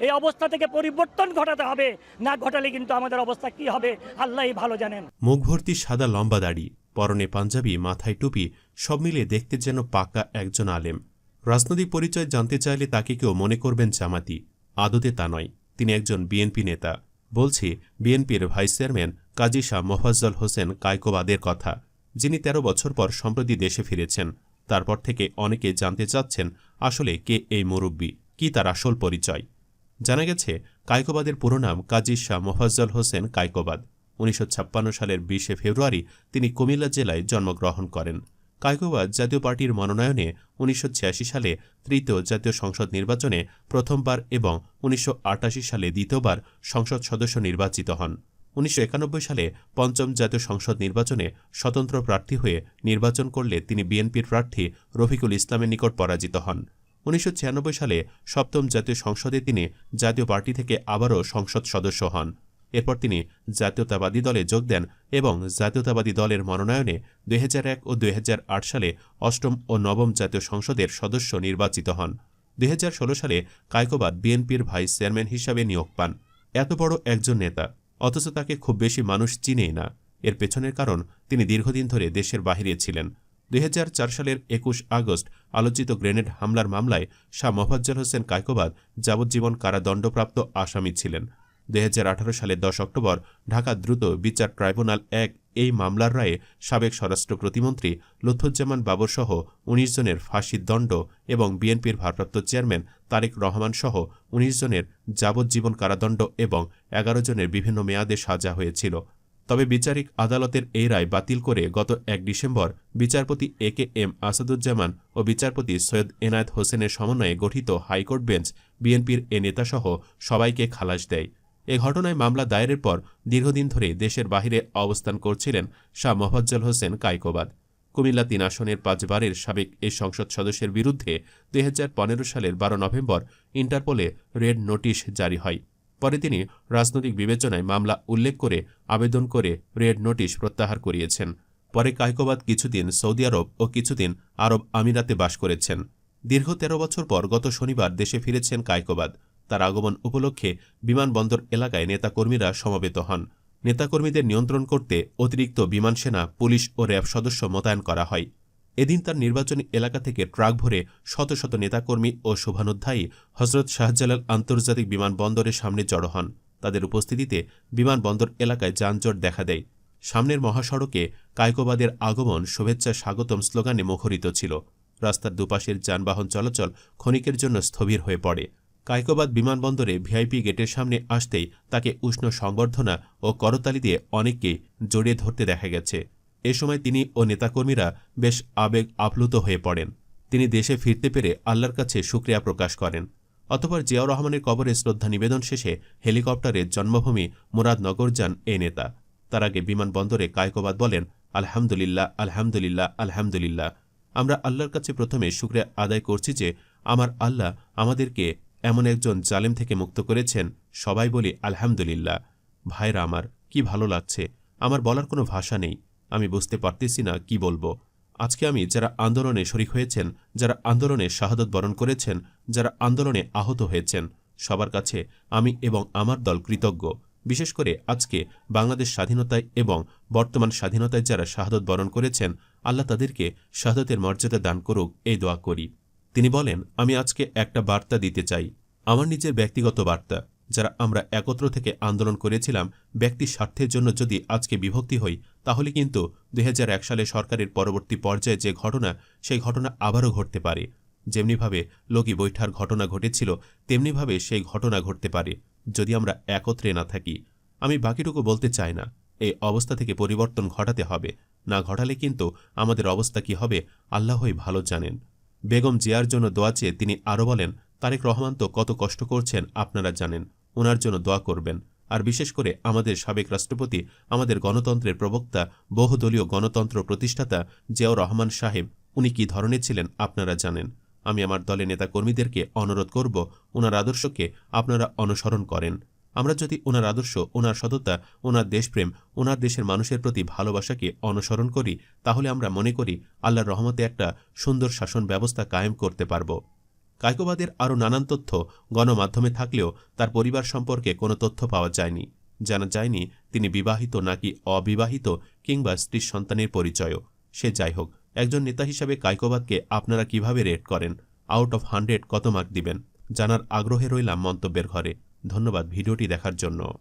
এই অবস্থা থেকে পরিবর্তন ঘটাতে হবে। না ঘটালে কিন্তু আমাদের অবস্থা কি হবে? আল্লাহই ভালো জানেন। মুখ ভর্তি সাদা লম্বা দাড়ি, পরনে পাঞ্জাবি, মাথায় টুপি, সব মিলিয়ে দেখতে যেন পাকা একজন আলেম। রাজনৈতিক পরিচয় জানতে চাইলে তাকে কেউ মনে করবেন জামাতি। আদতে তা নয়, তিনি একজন বিএনপি নেতা। বলছি, বিএনপির ভাইস চেয়ারম্যান কাজী শাহ মোফাজ্জল হোসেন কায়কোবাদের কথা। যিনি ১৩ বছর পর সম্প্রতি দেশে ফিরেছেন। তারপর থেকে অনেকে জানতে চাচ্ছেন আসলে কে এই মুরব্বী, কি তার আসল পরিচয়। জানা গেছে, কায়কোবাদের পুরো নাম কাজী শাহ মোফাজ্জল হোসেন কায়কোবাদ। উনিশশো ছাপ্পান্ন সালের বিশে ফেব্রুয়ারি তিনি কুমিল্লা জেলায় জন্মগ্রহণ করেন। কায়কোবাদ জাতীয় পার্টির মনোনয়নে উনিশশো ছিয়াশি সালে তৃতীয় জাতীয় সংসদ নির্বাচনে প্রথমবার এবং উনিশশো আটাশি সালে দ্বিতীয়বার সংসদ সদস্য নির্বাচিত হন। উনিশশো একানব্বই সালে পঞ্চম জাতীয় সংসদ নির্বাচনে স্বতন্ত্র প্রার্থী হয়ে নির্বাচন করলে তিনি বিএনপির প্রার্থী রফিকুল ইসলামের নিকট পরাজিত হন। উনিশশো ছিয়ানব্বই সালে সপ্তম জাতীয় সংসদে তিনি জাতীয় পার্টি থেকে আবারও সংসদ সদস্য হন। এরপর তিনি জাতীয়তাবাদী দলে যোগ দেন এবং জাতীয়তাবাদী দলের মনোনয়নে দুই হাজার এক ও দুই হাজার আট সালে অষ্টম ও নবম জাতীয় সংসদের সদস্য নির্বাচিত হন। দুই হাজার ষোলো সালে কায়কোবাদ বিএনপির ভাইস চেয়ারম্যান হিসাবে নিয়োগ পান। এত বড় একজন নেতা, অথচ তাকে খুব বেশি মানুষ চিনেই না। এর পেছনের কারণ তিনি দীর্ঘদিন ধরে দেশের বাহিরে ছিলেন। দুই হাজার চার সালের একুশ আগস্ট আলোচিত গ্রেনেড হামলার মামলায় শাহ মোফাজ্জল হোসেন কায়কোবাদ যাবজ্জীবন কারাদণ্ডপ্রাপ্ত আসামি ছিলেন। দুই হাজার আঠারো সালের দশ অক্টোবর ঢাকা দ্রুত বিচার ট্রাইব্যুনাল এক এই মামলার রায়ে সাবেক স্বরাষ্ট্র প্রতিমন্ত্রী লুৎফুজ্জামান বাবরসহ উনিশ জনের ফাঁসির দণ্ড এবং বিএনপির ভারপ্রাপ্ত চেয়ারম্যান তারেক রহমান সহ উনিশ জনের যাবজ্জীবন কারাদণ্ড এবং এগারো জনের বিভিন্ন মেয়াদে সাজা হয়েছিল। তবে বিচারিক আদালতের এই রায় বাতিল করে গত এক ডিসেম্বর বিচারপতি এ কে এম আসাদুজ্জামান ও বিচারপতি সৈয়দ এনায়েত হোসেনের সমন্বয়ে গঠিত হাইকোর্ট বেঞ্চ বিএনপির এ নেতাসহ সবাইকে খালাস দেয়। এ ঘটনায় মামলা দায়েরের পর দীর্ঘদিন ধরে দেশের বাহিরে অবস্থান করছিলেন শাহ মোফাজ্জল হোসেন কায়কোবাদ। কুমিল্লা তিন আসনের পাঁচবারের সাবেক এই সংসদ সদস্যের বিরুদ্ধে দুই হাজার পনেরো সালের বারো নভেম্বর ইন্টারপোলে রেড নোটিশ জারি হয়। পরে তিনি রাজনৈতিক বিবেচনায় মামলা উল্লেখ করে আবেদন করে রেড নোটিশ প্রত্যাহার করিয়েছেন। পরে কায়কোবাদ কিছুদিন সৌদি আরব ও কিছুদিন আরব আমিরাতে বাস করেছেন। দীর্ঘ তেরো বছর পর গত শনিবার দেশে ফিরেছেন কায়কোবাদ। তার আগমন উপলক্ষে বিমানবন্দর এলাকায় নেতাকর্মীরা সমবেত হন। নেতাকর্মীদের নিয়ন্ত্রণ করতে অতিরিক্ত বিমান সেনা, পুলিশ ও র্যাব সদস্য মোতায়েন করা হয়। এদিন তার নির্বাচনী এলাকা থেকে ট্রাক ভরে শত শত নেতাকর্মী ও শুভানুধ্যায়ী হজরত শাহজালাল আন্তর্জাতিক বিমানবন্দরের সামনে জড়ো হন। তাদের উপস্থিতিতে বিমানবন্দর এলাকায় যানজট দেখা দেয়। সামনের মহাসড়কে কায়কোবাদের আগমন, শুভেচ্ছা, স্বাগতম স্লোগানে মুখরিত ছিল। রাস্তার দুপাশের যানবাহন চলাচল ক্ষণিকের জন্য স্থবির হয়ে পড়ে। কায়কোবাদ বিমানবন্দরে ভিআইপি গেটের সামনে আসতেই তাকে উষ্ণ সংবর্ধনা ও করতালি দিয়ে অনেককে জড়িয়ে ধরতে দেখা গেছে। এ সময় তিনি ও নেতাকর্মীরা বেশ আবেগ আপ্লুত হয়ে পড়েন। তিনি দেশে ফিরতে পেরে আল্লাহর কাছে সুক্রিয়া প্রকাশ করেন। অতপর জিয়াউর রহমানের কবরে শ্রদ্ধা নিবেদন শেষে হেলিকপ্টারের জন্মভূমি মুরাদনগর যান এ নেতা। তার আগে বিমানবন্দরে কায়কোবাদ বলেন, আলহামদুলিল্লাহ আলহামদুলিল্লাহ আলহামদুলিল্লাহ। আমরা আল্লাহর কাছে প্রথমে শুক্রিয়া আদায় করছি যে আমার আল্লাহ আমাদেরকে এমন একজন জালেম থেকে মুক্ত করেছেন। সবাই বলি, আলহামদুলিল্লাহ। ভাইরা আমার, কি ভালো লাগছে। আমার বলার কোনো ভাষা নেই। আমি বুঝতে পারতেছি না, কি বলব? আজকে আমি যারা আন্দোলনে শরিক হয়েছেন, যারা আন্দোলনে শাহাদত বরণ করেছেন, যারা আন্দোলনে আহত হয়েছেন, সবার কাছে আমি এবং আমার দল কৃতজ্ঞ। বিশেষ করে আজকে বাংলাদেশ স্বাধীনতায় এবং বর্তমান স্বাধীনতায় যারা শাহাদত বরণ করেছেন, আল্লাহ তাদেরকে শাহাদতের মর্যাদা দান করুক, এই দোয়া করি। তিনি বলেন, আমি আজকে একটা বার্তা দিতে চাই। আমার নিজের ব্যক্তিগত বার্তা। যারা আমরা একত্র থেকে আন্দোলন করেছিলাম ব্যক্তি স্বার্থের জন্য যদি আজকে বিভক্তি হই, তাহলে কিন্তু দু হাজার এক সালে সরকারের পরবর্তী পর্যায়ে যে ঘটনা, সেই ঘটনা আবারও ঘটতে পারে। যেমনিভাবে লগি বৈঠার ঘটনা ঘটেছিল, তেমনিভাবে সেই ঘটনা ঘটতে পারে, যদি আমরা একত্রে না থাকি। আমি বাকিটুকু বলতে চাই না, এই অবস্থা থেকে পরিবর্তন ঘটাতে হবে, না ঘটালে কিন্তু আমাদের অবস্থা কি হবে, আল্লাহই ভালো জানেন। বেগম জিয়ার জন্য দোয়া চেয়ে তিনি আরও বলেন, তারেক রহমান তো কত কষ্ট করছেন, আপনারা জানেন। ওনার জন্য দোয়া করবেন। আর বিশেষ করে আমাদের সাবেক রাষ্ট্রপতি, আমাদের গণতন্ত্রের প্রবক্তা, বহুদলীয় গণতন্ত্র প্রতিষ্ঠাতা জিয়াউর রহমান সাহেব, উনি কি ধরনের ছিলেন আপনারা জানেন। আমি আমার দলের নেতাকর্মীদেরকে অনুরোধ করব ওনার আদর্শকে আপনারা অনুসরণ করেন। আমরা যদি ওনার আদর্শ ওনার সততা ওনার দেশপ্রেম ওনার দেশের মানুষের প্রতি ভালোবাসাকে অনুসরণ করি, তাহলে আমরা মনে করি আল্লাহর রহমতে একটা সুন্দর শাসন ব্যবস্থা কায়েম করতে পারব। কায়কোবাদের আরও নানান তথ্য গণমাধ্যমে থাকলেও তার পরিবার সম্পর্কে কোনো তথ্য পাওয়া যায়নি। জানা যায়নি তিনি বিবাহিত নাকি অবিবাহিত কিংবা স্ত্রীর সন্তানের পরিচয় সে যাই হোক, একজন নেতা হিসাবে কায়কোবাদকে আপনারা কীভাবে রেট করেন? আউট অফ হান্ড্রেড কত মার্ক দিবেন? জানার আগ্রহে রইলাম মন্তব্যের ঘরে। ধন্যবাদ ভিডিওটি দেখার জন্য।